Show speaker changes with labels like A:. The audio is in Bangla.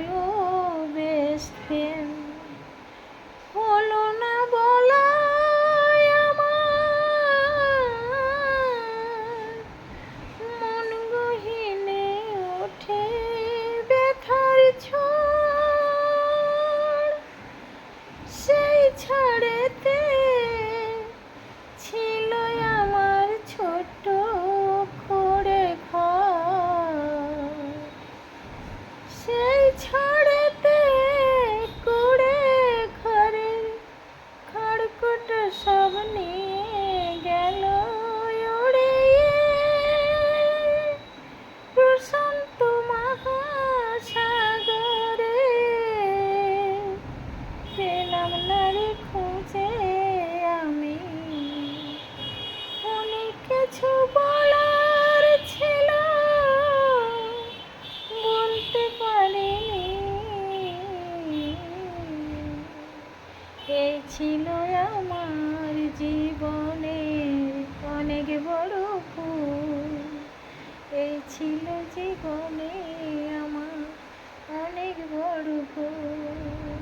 A: you missed friend. পেলাম নারী খুঁজে আমি। অনেক কিছু বলার ছিল, বলতে পারিনি। এই ছিল আমার জীবনের অনেক বড় ভুল। এই ছিল জীবনে আমার অনেক বড় ভুল।